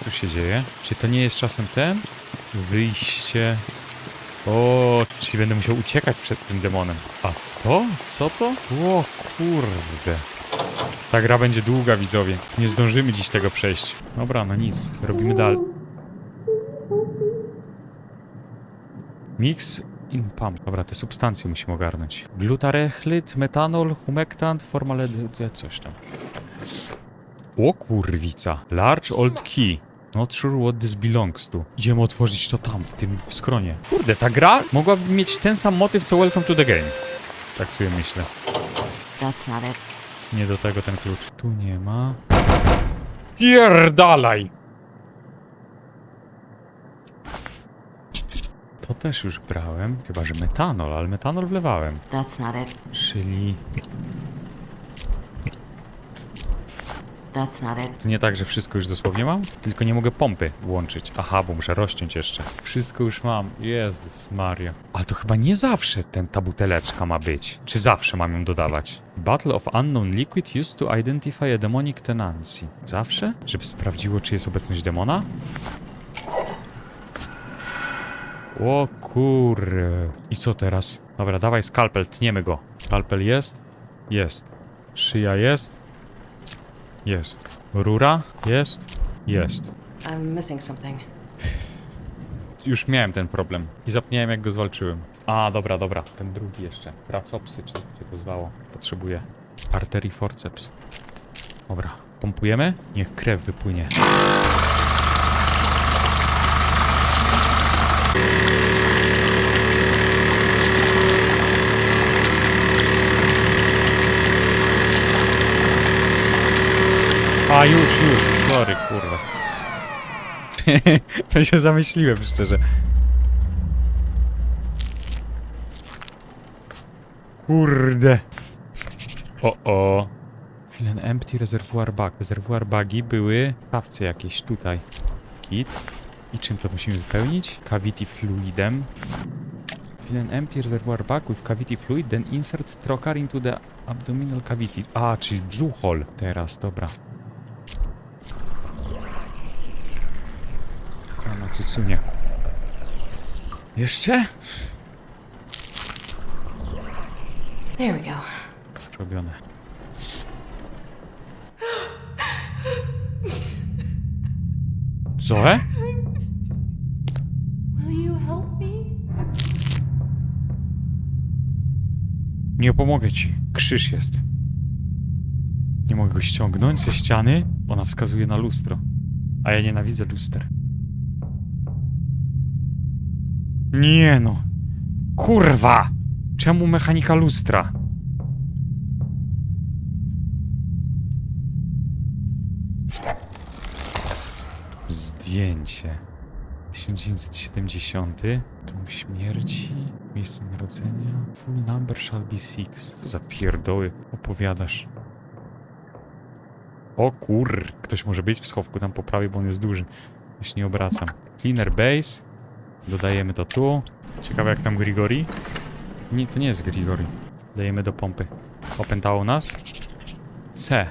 Co tu się dzieje? Czy to nie jest czasem ten? Wyjście... O, czyli będę musiał uciekać przed tym demonem. A to? Co to? O kurde. Ta gra będzie długa, widzowie. Nie zdążymy dziś tego przejść. Dobra, no nic. Robimy dalej. Mix in pump. Dobra, te substancje musimy ogarnąć. Glutarechlyt, metanol, humektant, formaldehydy, coś tam. O kurwica. Large old key. Not sure what this belongs to. Idziemy otworzyć to tam, w tym w skronie. Kurde, ta gra mogłaby mieć ten sam motyw co Welcome to the Game. Tak sobie myślę. That's not it. Nie do tego ten klucz. Tu nie ma. Pierdalaj! To też już brałem. Chyba, że metanol, ale metanol wlewałem. That's not it. Czyli That's not it. to nie tak, że wszystko już dosłownie mam? Tylko nie mogę pompy włączyć. Aha, bo muszę rozciąć jeszcze. Wszystko już mam. Jezus Maria. Ale to chyba nie zawsze ten, ta buteleczka ma być. Czy zawsze mam ją dodawać? Battle of Unknown Liquid used to identify a demonic tenancy. Zawsze? Żeby sprawdziło, czy jest obecność demona? O kur... I co teraz? Dobra, dawaj skalpel, tniemy go. Skalpel jest? Jest. Szyja jest? Jest. Rura? Jest? Jest. I'm missing something. Już miałem ten problem i zapomniałem jak go zwalczyłem. A, dobra, dobra, ten drugi jeszcze. Pracopsy, czy jak się to zwało. Potrzebuję. Arterii forceps. Dobra, pompujemy? Niech krew wypłynie. A, już, już, sorry, kurwa. to się zamyśliłem szczerze. Kurde. O, o. Filen empty reservoir bag. Reservoir bagi były w szafce jakieś tutaj. Kit. I czym to musimy wypełnić? Cavity fluidem. Filen empty reservoir bag with cavity fluid, then insert trocar into the abdominal cavity. A, czyli brzuchol. Teraz, dobra. A cycunie. Jeszcze? There we go. Robione. Zoe? Nie pomogę ci. Krzyż jest. Nie mogę go ściągnąć ze ściany. Ona wskazuje na lustro. A ja nienawidzę luster. Nie no. Kurwa! Czemu mechanika lustra? Zdjęcie. 1970. Dom śmierci. Miejsce narodzenia. Full number shall be six. Co za pierdoły opowiadasz? O kur... Ktoś może być w schowku tam po prawej, bo on jest duży. Się nie obracam. Cleaner base. Dodajemy to tu. Ciekawe jak tam Grigori. Nie, to nie jest Grigori. Dajemy do pompy. Opętało nas. C.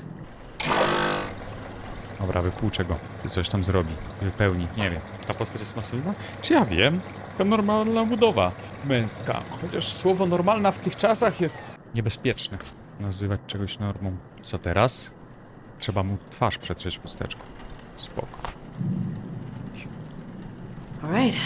Dobra, wypłuczę go. Coś tam zrobi. Wypełni. Nie wiem. Ta postać jest masywna? Czy ja wiem? To normalna budowa męska. Chociaż słowo normalna w tych czasach jest niebezpieczne. Nazywać czegoś normą. Co teraz? Trzeba mu twarz przetrzeć chusteczką. Spoko. All right.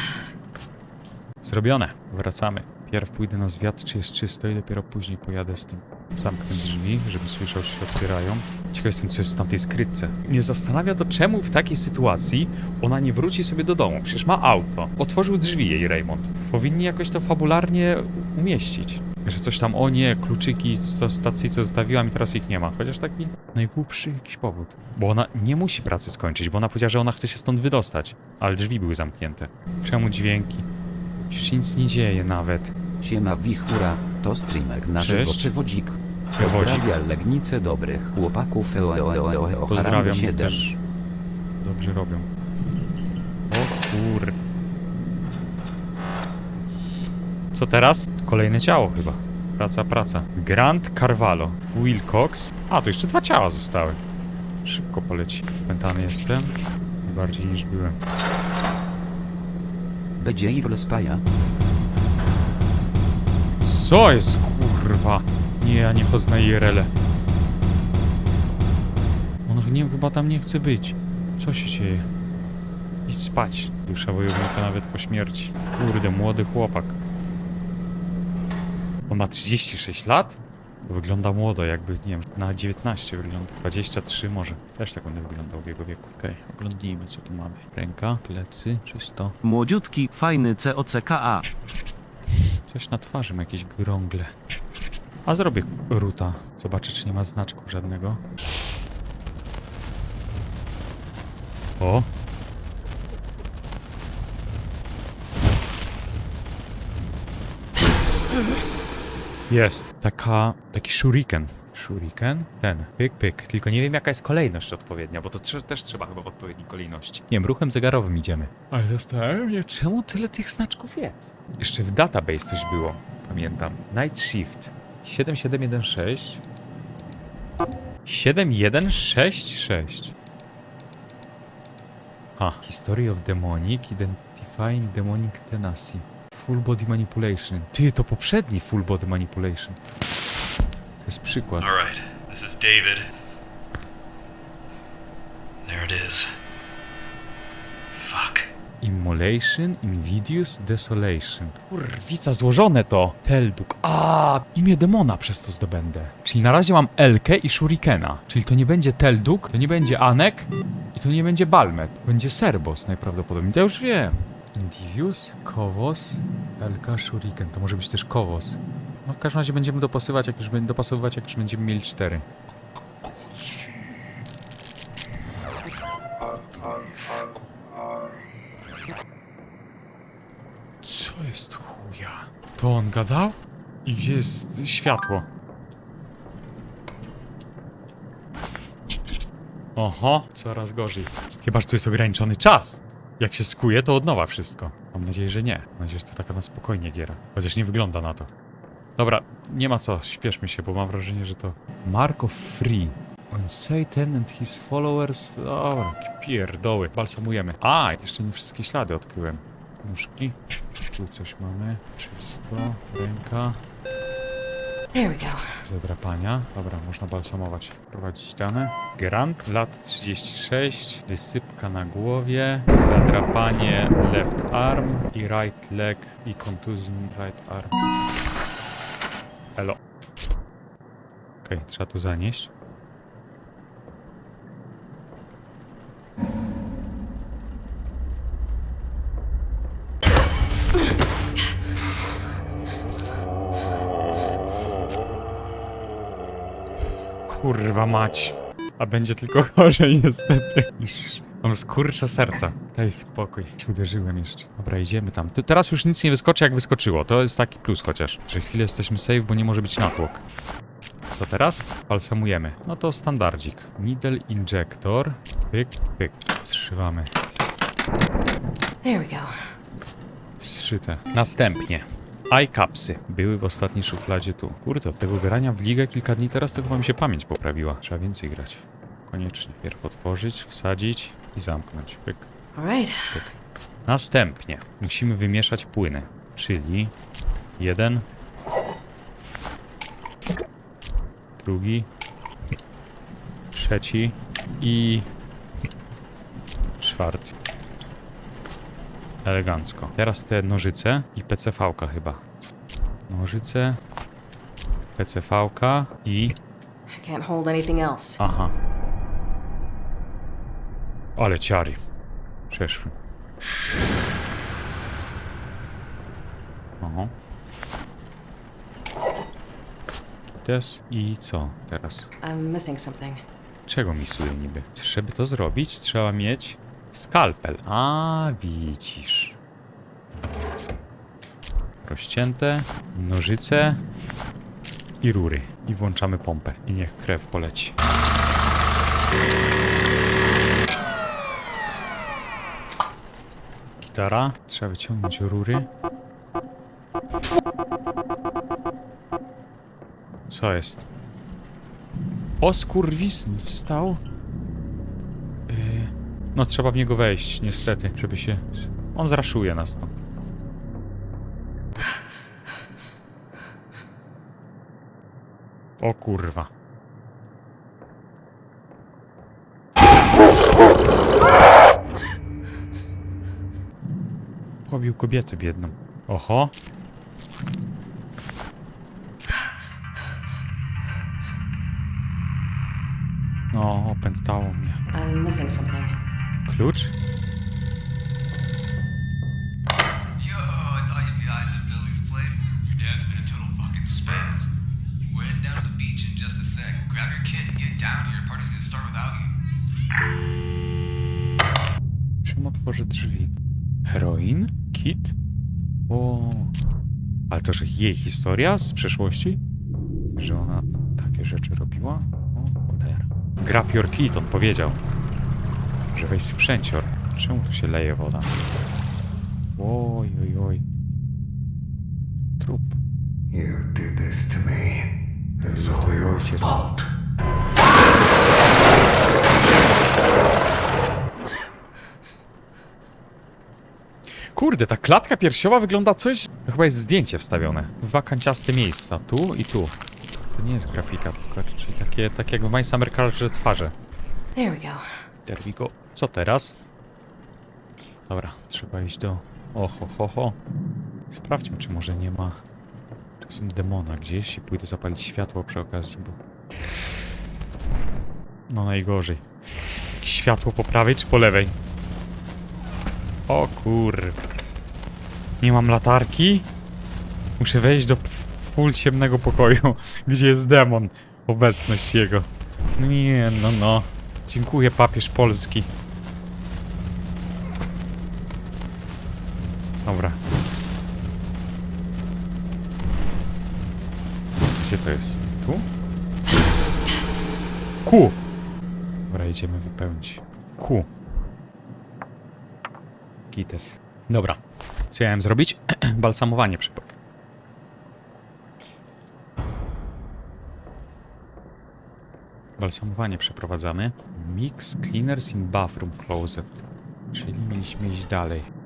Zrobione. Wracamy. Pierw pójdę na zwiat, czy jest czysto i dopiero później pojadę z tym. Zamknę drzwi, żeby słyszał, czy się otwierają. Ciekaw jestem, co jest w tamtej skrytce. Mnie zastanawia to, czemu w takiej sytuacji ona nie wróci sobie do domu. Przecież ma auto. Otworzył drzwi jej Raymond. Powinni jakoś to fabularnie umieścić. Że coś tam, o nie, kluczyki z stacji, co zostawiłam i teraz ich nie ma. Chociaż taki najgłupszy jakiś powód. Bo ona nie musi pracy skończyć, bo ona powiedziała, że ona chce się stąd wydostać. Ale drzwi były zamknięte. Czemu dźwięki? Już nic nie dzieje nawet. Siema wichura, to streamer naszego Cześć. przewodzik. Przewodzik. Pozdrawia legnicę dobrych chłopaków. Eo, eo, eo, eo, Pozdrawiam Haram 7. też. Dobrze robią. O kur... Co teraz? Kolejne ciało chyba. Praca, praca. Grant Carvalho. Wilcox. A, to jeszcze dwa ciała zostały. Szybko poleci. Pętany jestem. bardziej niż byłem. Będzie Evil Spaja. Co jest kurwa? Nie, ja nie chodzę na IRL. On nie, chyba tam nie chce być. Co się dzieje? Idź spać. Dusza wojownika nawet po śmierci. Kurde, młody chłopak. On ma 36 lat? To wygląda młodo, jakby, nie wiem, na 19 wygląda. 23 może. Też tak będę wyglądał w jego wieku. Okej, oglądnijmy co tu mamy. Ręka, plecy, czysto. Młodziutki, fajny COCKA. Coś na twarzy ma jakieś grągle. A zrobię ruta. Zobaczę, czy nie ma znaczku żadnego. O! Jest. Taka, taki shuriken. Shuriken? Ten. Pyk, pyk. Tylko nie wiem, jaka jest kolejność odpowiednia, bo to trze- też trzeba chyba w odpowiedniej kolejności. Nie wiem, ruchem zegarowym idziemy. Ale zastanawiam się, czemu tyle tych znaczków jest? Jeszcze w database coś było. Pamiętam. Night Shift. 7716. 7166. A. History of Demonic. Identifying Demonic Tenacity. Full Body Manipulation. Ty, to poprzedni Full Body Manipulation. To jest przykład. All right, this is David. There it is. Fuck. Immolation, Invidious, Desolation. Kurwica, złożone to. Telduk. A, imię demona przez to zdobędę. Czyli na razie mam Elkę i Shurikena. Czyli to nie będzie Telduk, to nie będzie Anek i to nie będzie Balmet. Będzie Serbos najprawdopodobniej. To już wiem. Indivius, Kowos, Elka, Shuriken. To może być też Kowos. No w każdym razie będziemy dopasowywać, jak już, dopasowywać, jak już będziemy mieli cztery. Co jest chuja? To on gadał? I gdzie jest światło? Oho, coraz gorzej. Chyba, że tu jest ograniczony czas. Jak się skuje, to od nowa wszystko. Mam nadzieję, że nie. Mam nadzieję, że to taka na spokojnie giera. Chociaż nie wygląda na to. Dobra, nie ma co, śpieszmy się, bo mam wrażenie, że to... Mark of Free. When Satan and his followers... Dobra, pierdoły. Balsamujemy. A, jeszcze nie wszystkie ślady odkryłem. Nóżki. Tu coś mamy. Czysto. Ręka. There we go. Zadrapania. Dobra, można balsamować. Prowadzić dane. Gerant, lat 36. Wysypka na głowie. Zadrapanie left arm i right leg i contusion right arm. Elo. Okej, trzeba to zanieść. Kurwa mać. A będzie tylko gorzej niestety. Mam skurcze serca. Daj spokój. Się uderzyłem jeszcze. Dobra, idziemy tam. Teraz już nic nie wyskoczy jak wyskoczyło. To jest taki plus chociaż. Że chwilę jesteśmy safe, bo nie może być natłok. Co teraz? Balsamujemy. No to standardzik. Needle injector. Pyk, pyk. Zszywamy. There we go. Zszyte. Następnie. iCapsy były w ostatniej szufladzie tu. Kurde, od tego grania w ligę kilka dni teraz to chyba mi się pamięć poprawiła. Trzeba więcej grać. Koniecznie. Pierw otworzyć, wsadzić i zamknąć. Pyk, pyk. Następnie musimy wymieszać płyny, czyli jeden, drugi, trzeci i czwarty. Elegancko. Teraz te nożyce i PCV-ka chyba. Nożyce, PCV-ka i... Aha. Ale ciary. Przeszły. Oho. Teraz i co teraz? Czego misuje niby? Żeby to zrobić, trzeba mieć skalpel. A, widzisz. Rozcięte, nożyce i rury. I włączamy pompę. I niech krew poleci. Gitara. Trzeba wyciągnąć rury. Co jest? O skurwisyn wstał. No trzeba w niego wejść, niestety, żeby się... On zraszuje nas, no. O kurwa. Pobił kobietę biedną. Oho. No, opętało mnie. I'm missing something. Klucz? Czym otworzę drzwi? Heroin? Kit? O, ale to, że jej historia z przeszłości? Że ona takie rzeczy robiła? O, cholera. Grab your kit, on powiedział. Weź sprzęcior. Czemu tu się leje woda? Oj, oj, oj. Trup. You did this to me. It was all your fault. Kurde, ta klatka piersiowa wygląda coś... To chyba jest zdjęcie wstawione. Dwa kanciaste miejsca, tu i tu. To nie jest grafika, tylko czyli takie, tak jak w My Summer twarze. There we go. There we go. Co teraz? Dobra, trzeba iść do... Oho, ho, ho. Sprawdźmy, czy może nie ma czasem demona gdzieś i pójdę zapalić światło przy okazji, bo... No najgorzej. Światło po prawej czy po lewej? O kur... Nie mam latarki? Muszę wejść do full ciemnego pokoju, gdzie jest demon. Obecność jego. No nie, no no. Dziękuję, papież polski. Dobra. Gdzie to jest? Tu? Ku! Dobra, idziemy wypełnić. Ku. Kites. Dobra. Co ja miałem zrobić? Balsamowanie przypo... Balsamowanie przeprowadzamy. Mix cleaners in bathroom closet. Czyli mieliśmy iść dalej.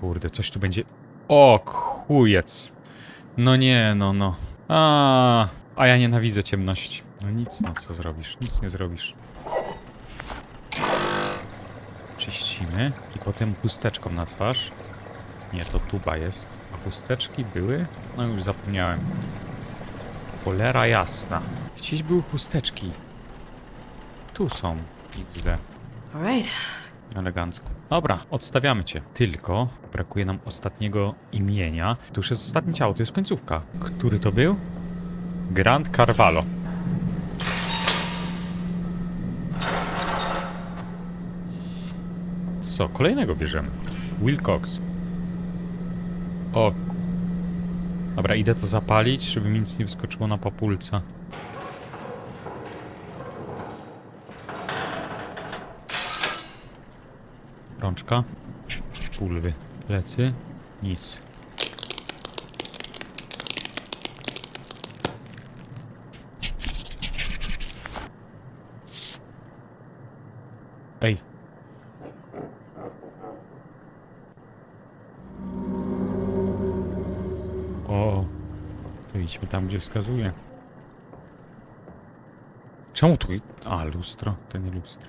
Kurde, coś tu będzie... O, chujec. No nie, no, no. A, a ja nienawidzę ciemności. No nic, no co zrobisz? Nic nie zrobisz. Czyścimy i potem chusteczką na twarz. Nie, to tuba jest. A chusteczki były? No już zapomniałem. Cholera jasna. Gdzieś były chusteczki. Tu są. XD. All right. Elegancko. Dobra, odstawiamy cię. Tylko brakuje nam ostatniego imienia. To już jest ostatnie ciało, to jest końcówka. Który to był? Grand Carvalho. Co, kolejnego bierzemy. Wilcox. O. Dobra, idę to zapalić, żeby mi nic nie wyskoczyło na papulca. Rączka. Pulwy. Plecy. Nic. Ej. O. To idźmy tam, gdzie wskazuje. Czemu tu... A, lustro. To nie lustro.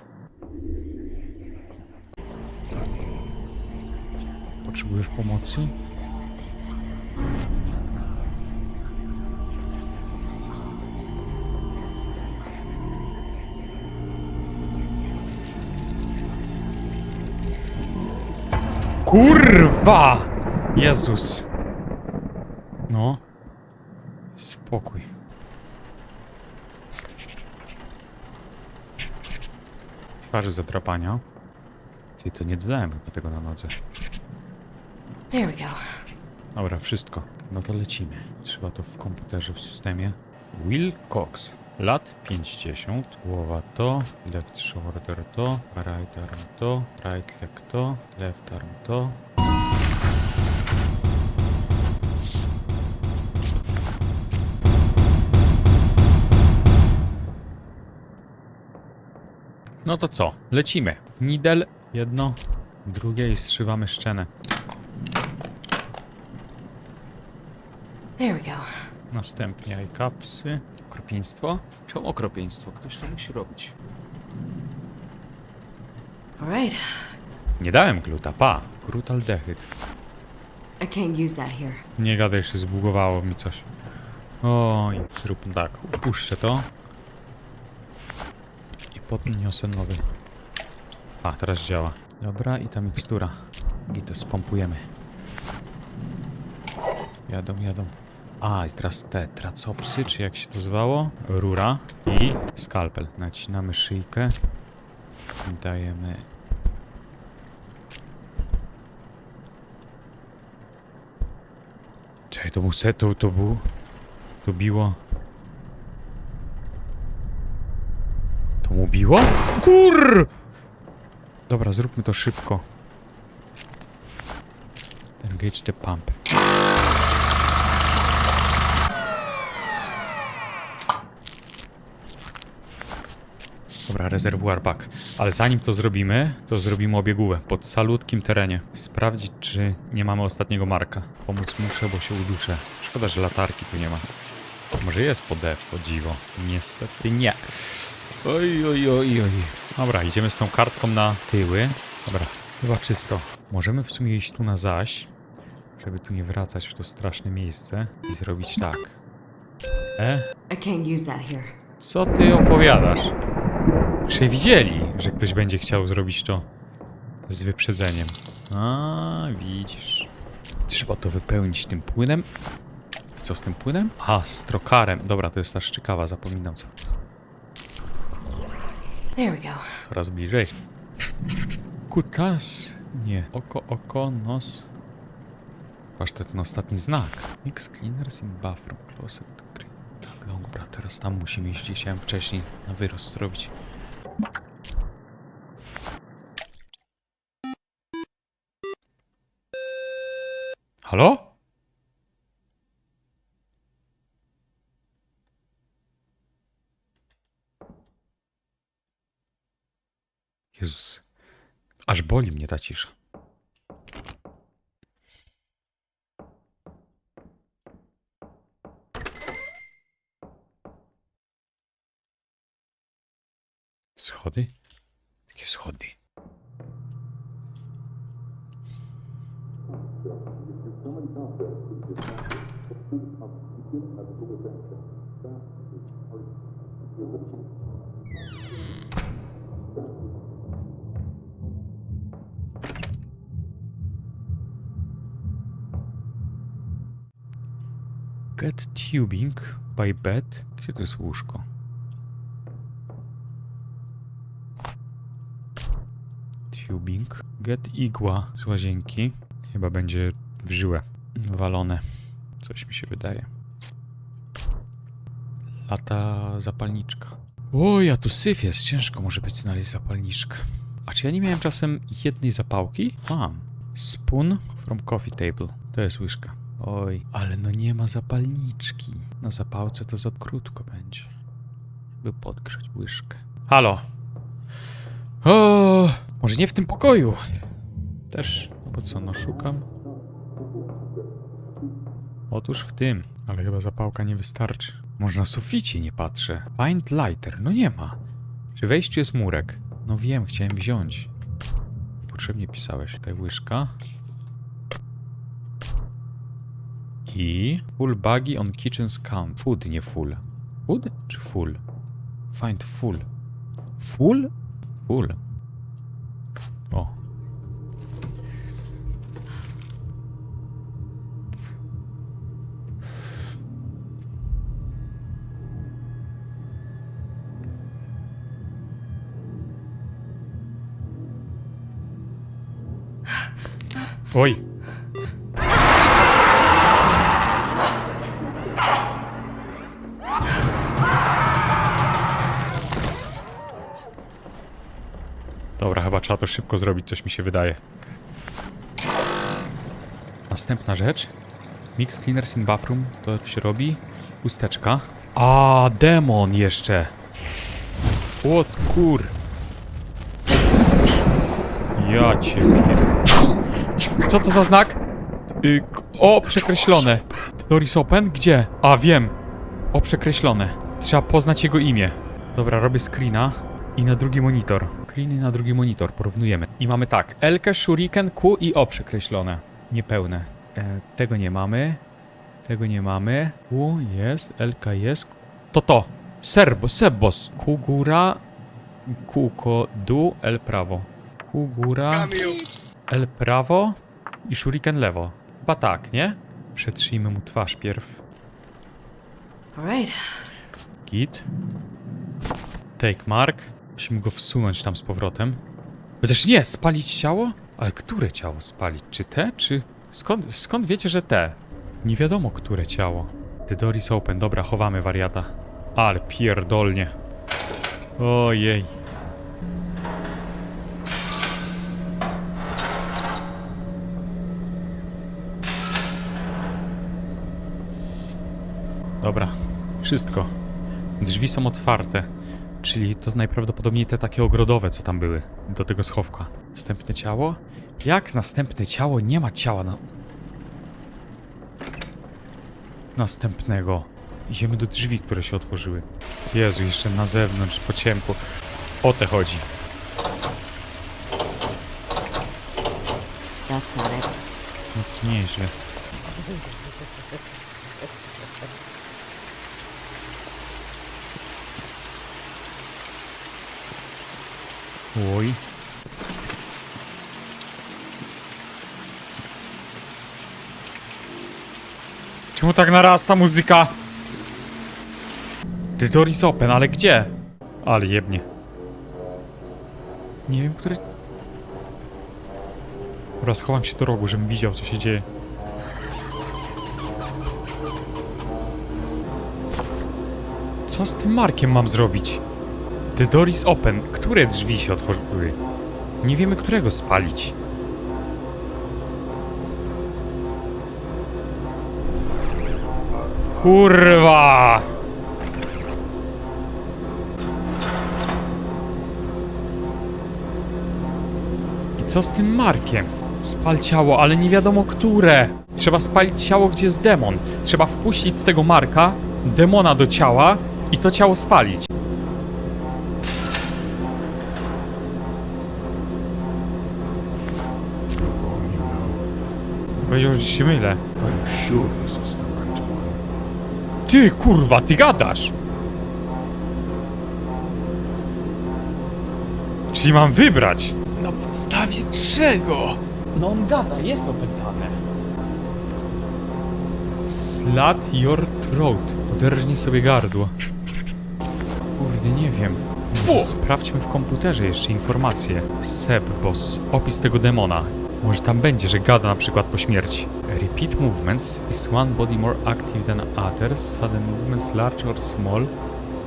Potrzebujesz pomocy? Kurwa! Jezus. No. Spokój. Twarzy zatrapania. Ty, to nie dodałem chyba tego na nodze. There we go. Dobra, wszystko. No to lecimy. Trzeba to w komputerze, w systemie. Will Cox. Lat 50. Głowa to. Left shoulder to. Right arm to. Right leg to. Left arm to. No to co? Lecimy. Nidel, jedno, drugie i zszywamy szczenę. There we go. Następnie kapsy. Okropieństwo. Czemu okropieństwo? Ktoś to musi robić. All right. Nie dałem gluta, pa. Glutaldehyd. I can't use that here. Nie gadaj, się zbugowało mi coś. Oj, zróbmy tak. Upuszczę to. I podniosę nowy. A, teraz działa. Dobra, i ta mikstura. I to spompujemy. Jadą, jadą. A, i teraz te tracopsy, czy jak się to zwało? Rura i skalpel. Nacinamy szyjkę. Dajemy Czekaj, to był set, to, to był... To biło... To mu biło? Kur! Dobra, zróbmy to szybko. Engage the pump. Dobra, rezerwuar bak. Ale zanim to zrobimy, to zrobimy obiegówę pod salutkim terenie. Sprawdzić, czy nie mamy ostatniego marka. Pomóc muszę, bo się uduszę. Szkoda, że latarki tu nie ma. Może jest pod F, o dziwo. Niestety nie. Oj, oj, oj, oj. Dobra, idziemy z tą kartką na tyły. Dobra, chyba czysto. Możemy w sumie iść tu na zaś, żeby tu nie wracać w to straszne miejsce i zrobić tak. E? Co ty opowiadasz? Przewidzieli, że ktoś będzie chciał zrobić to z wyprzedzeniem. A, widzisz. Trzeba to wypełnić tym płynem. I co z tym płynem? A, z trokarem. Dobra, to jest ta szczykawa, zapominam co. There we go. Coraz bliżej. Kutas. Nie. Oko, oko, nos. Patrz, to ten ostatni znak. Mix cleaners in bathroom closet. green. Tak, dobra, teraz tam musimy iść, chciałem wcześniej na wyrost zrobić. Halo? Jezus. Aż boli mnie ta cisza. Schody? Jakie schody? Get tubing by bed. Gdzie to jest łóżko? Get igła z łazienki. Chyba będzie w żyłę walone. Coś mi się wydaje. Lata zapalniczka. O, ja tu syf jest. Ciężko może być znaleźć zapalniczkę. A czy ja nie miałem czasem jednej zapałki? Mam. Spoon from coffee table. To jest łyżka. Oj, ale no nie ma zapalniczki. Na zapałce to za krótko będzie. By podgrzać łyżkę. Halo. O, może nie w tym pokoju. Też, no bo co, no szukam. Otóż w tym, ale chyba zapałka nie wystarczy. Może na suficie nie patrzę. Find lighter, no nie ma. Przy wejściu jest murek. No wiem, chciałem wziąć. Potrzebnie pisałeś. Tutaj łyżka. I full buggy on kitchen's count. Food, nie full. Food czy full? Find full. Full? Full. O. Oj. Trzeba to szybko zrobić, coś mi się wydaje. Następna rzecz. Mix cleaners in bathroom, to się robi. Chusteczka. A, demon jeszcze. O kur... Ja cię... Co to za znak? Y, o, przekreślone. Doris Open? Gdzie? A, wiem. O, przekreślone. Trzeba poznać jego imię. Dobra, robię screena i na drugi monitor. I na drugi monitor, porównujemy. I mamy tak, Elkę, Shuriken, Q i O przekreślone. Niepełne. E, tego nie mamy. Tego nie mamy. Q jest, Elka jest. To to. Serbo, Sebos. Q góra, Q ko dół, L prawo. Q góra, L prawo i Shuriken lewo. Chyba tak, nie? Przetrzyjmy mu twarz pierw. All right. Git. Take mark. Musimy go wsunąć tam z powrotem. Chociaż nie, spalić ciało? Ale które ciało spalić? Czy te, czy... Skąd, skąd wiecie, że te? Nie wiadomo, które ciało. The door is open. Dobra, chowamy wariata. Ale pierdolnie. Ojej. Dobra, wszystko. Drzwi są otwarte, czyli to najprawdopodobniej te takie ogrodowe, co tam były, do tego schowka. Następne ciało? Jak następne ciało? Nie ma ciała na... Następnego. Idziemy do drzwi, które się otworzyły. Jezu, jeszcze na zewnątrz, po ciemku. O te chodzi. That's not it. No to nieźle. Oj. Czemu tak narasta muzyka? The door is open, ale gdzie? Ale jebnie. Nie wiem, które... Dobra, schowam się do rogu, żebym widział, co się dzieje. Co z tym Markiem mam zrobić? The door is open. Które drzwi się otworzyły? Nie wiemy, którego spalić. Kurwa! I co z tym Markiem? Spal ciało, ale nie wiadomo które. Trzeba spalić ciało, gdzie jest demon. Trzeba wpuścić z tego Marka demona do ciała i to ciało spalić. Powiedział, że się mylę. Ty kurwa, ty gadasz! Czyli mam wybrać? Na podstawie czego? No on gada, jest opętane. Slat your throat. Poderżnij sobie gardło. Kurde, nie wiem. Może sprawdźmy w komputerze jeszcze informacje. Seb boss. Opis tego demona. Może tam będzie, że gada na przykład po śmierci. Repeat movements is one body more active than others. Sudden movements large or small.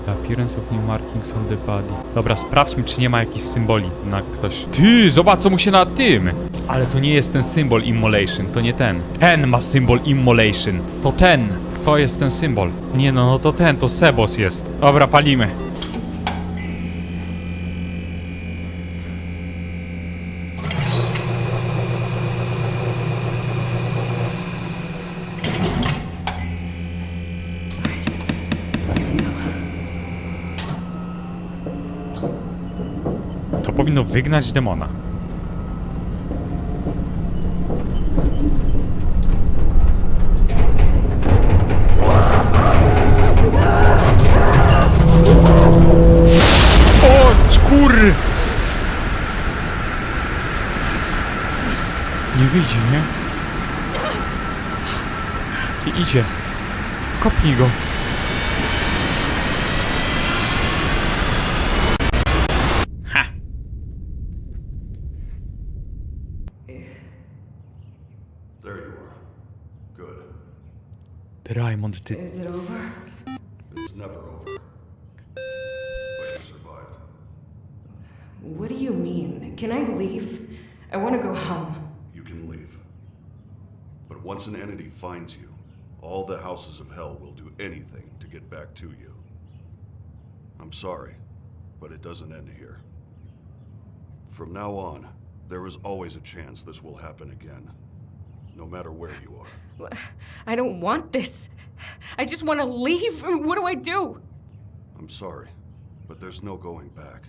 The appearance of new markings on the body. Dobra, sprawdźmy, czy nie ma jakichś symboli na ktoś. Ty, zobacz, co mu się na tym! Ale to nie jest ten symbol immolation, to nie ten. Ten ma symbol immolation. To ten. To jest ten symbol. Nie no, no to ten, to Sebos jest. Dobra, palimy. Powinno wygnać demona. O, skór! Nie widzi, nie? Ty idzie. Kopnij go. Raymond, ty... Is it over? It's never over. But you survived. What do you mean? Can I leave? I want to go home. You can leave. But once an entity finds you, all the houses of hell will do anything to get back to you. I'm sorry, but it doesn't end here. From now on, There is always a chance this will happen again, no matter where you are. I don't want this. I just want to leave. What do I do? I'm sorry, but there's no going back.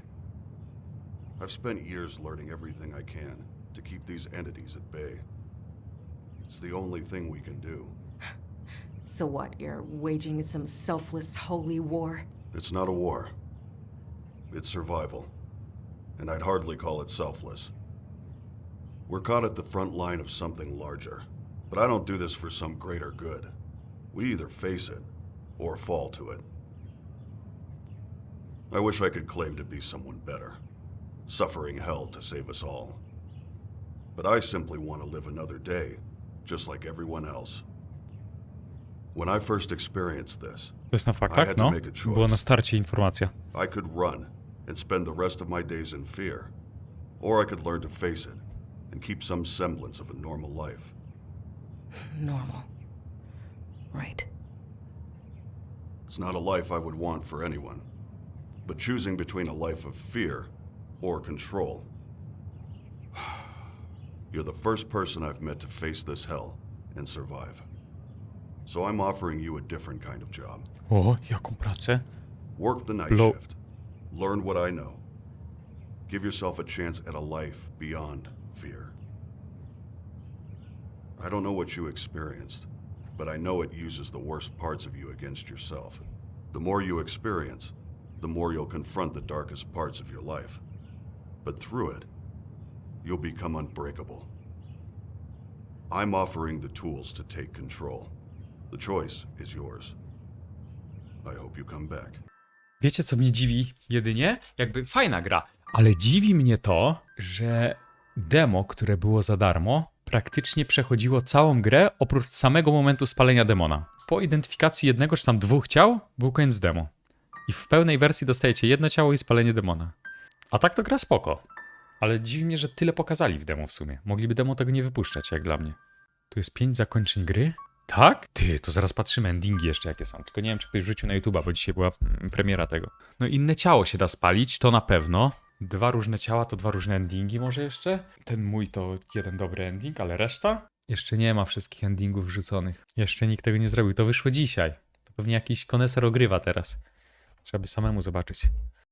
I've spent years learning everything I can to keep these entities at bay. It's the only thing we can do. So what? You're waging some selfless holy war? It's not a war. It's survival. And I'd hardly call it selfless. We're caught at the front line of something larger. But I don't do this for some greater good. We either face it or fall to it. I wish I could claim to be someone better, suffering hell to save us all. But I simply want to live another day, just like everyone else. When I first experienced this, To jest na faktach, no. Była na starcie informacja. I could run and spend the rest of my days in fear, or I could learn to face it and keep some semblance of a normal life. Normal. Right. It's not a life I would want for anyone, but choosing between a life of fear or control. You're the first person I've met to face this hell and survive. So I'm offering you a different kind of job. O, jaką pracę? Work the night Blow- shift. Learn what I know. Give yourself a chance at a life beyond fear. I don't know what you experienced, but I know it uses the worst parts of you against yourself. The more you experience, the more you'll confront the darkest parts of your life. But through it, you'll become unbreakable. I'm offering the tools to take control. The choice is yours. I hope you come back. Wiecie, co mnie dziwi jedynie? Jakby fajna gra, ale dziwi mnie to, że demo, które było za darmo, praktycznie przechodziło całą grę oprócz samego momentu spalenia demona. Po identyfikacji jednego czy tam dwóch ciał był koniec demo. I w pełnej wersji dostajecie jedno ciało i spalenie demona. A tak to gra spoko. Ale dziwi mnie, że tyle pokazali w demo w sumie. Mogliby demo tego nie wypuszczać, jak dla mnie. Tu jest pięć zakończeń gry? Tak? Ty, to zaraz patrzymy endingi jeszcze jakie są. Tylko nie wiem, czy ktoś wrzucił na YouTube'a, bo dzisiaj była mm, premiera tego. No inne ciało się da spalić, to na pewno. Dwa różne ciała to dwa różne endingi może jeszcze. Ten mój to jeden dobry ending, ale reszta? Jeszcze nie ma wszystkich endingów wrzuconych. Jeszcze nikt tego nie zrobił. To wyszło dzisiaj. To pewnie jakiś koneser ogrywa teraz. Trzeba by samemu zobaczyć.